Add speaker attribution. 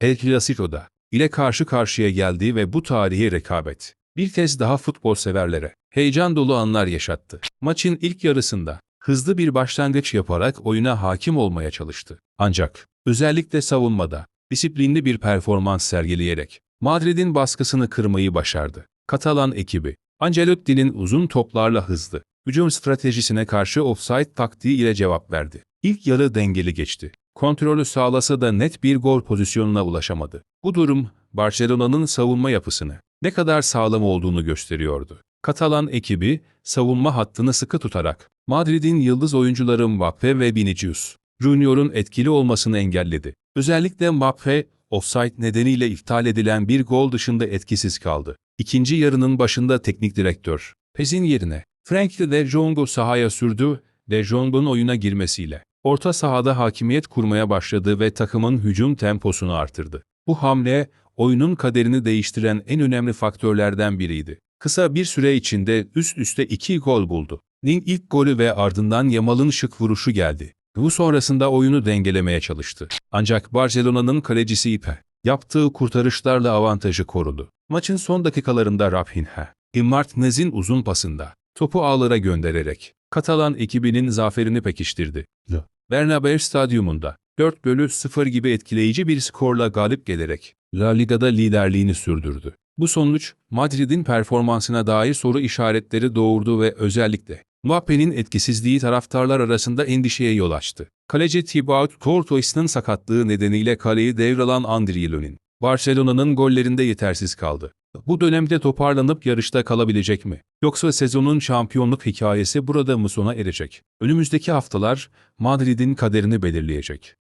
Speaker 1: El Clasico'da ile karşı karşıya geldi ve bu tarihi rekabet bir kez daha futbol severlere heyecan dolu anlar yaşattı. Maçın ilk yarısında hızlı bir başlangıç yaparak oyuna hakim olmaya çalıştı. Ancak özellikle savunmada disiplinli bir performans sergileyerek Madrid'in baskısını kırmayı başardı. Katalan ekibi Ancelotti'nin uzun toplarla hızlı hücum stratejisine karşı offside taktiği ile cevap verdi. İlk yarı dengeli geçti. Kontrolü sağlasa da net bir gol pozisyonuna ulaşamadı. Bu durum Barcelona'nın savunma yapısını ne kadar sağlam olduğunu gösteriyordu. Katalan ekibi savunma hattını sıkı tutarak Madrid'in yıldız oyuncuları Mbappe ve Vinicius Junior'un etkili olmasını engelledi. Özellikle Mbappe, offside nedeniyle iptal edilen bir gol dışında etkisiz kaldı. İkinci yarının başında teknik direktör, Pez'in yerine Frank de Jong'u sahaya sürdü, De Jong'un oyuna girmesiyle orta sahada hakimiyet kurmaya başladı ve takımın hücum temposunu artırdı. Bu hamle, oyunun kaderini değiştiren en önemli faktörlerden biriydi. Kısa bir süre içinde üst üste iki gol buldu. Ning ilk golü ve ardından Yamal'ın şık vuruşu geldi. Bu sonrasında oyunu dengelemeye çalıştı. Ancak Barcelona'nın kalecisi Ipe, yaptığı kurtarışlarla avantajı korudu. Maçın son dakikalarında Rafinha, Martinez'in uzun pasında topu ağlara göndererek Katalan ekibinin zaferini pekiştirdi. Bernabeu Stadyumunda 4 bölü 0 gibi etkileyici bir skorla galip gelerek La Liga'da liderliğini sürdürdü. Bu sonuç Madrid'in performansına dair soru işaretleri doğurdu ve özellikle Mbappe'nin etkisizliği taraftarlar arasında endişeye yol açtı. Kaleci Thibaut Courtois'ın sakatlığı nedeniyle kaleyi devralan Andriy Barcelona'nın gollerinde yetersiz kaldı. Bu dönemde toparlanıp yarışta kalabilecek mi? Yoksa sezonun şampiyonluk hikayesi burada mı sona erecek? Önümüzdeki haftalar Madrid'in kaderini belirleyecek.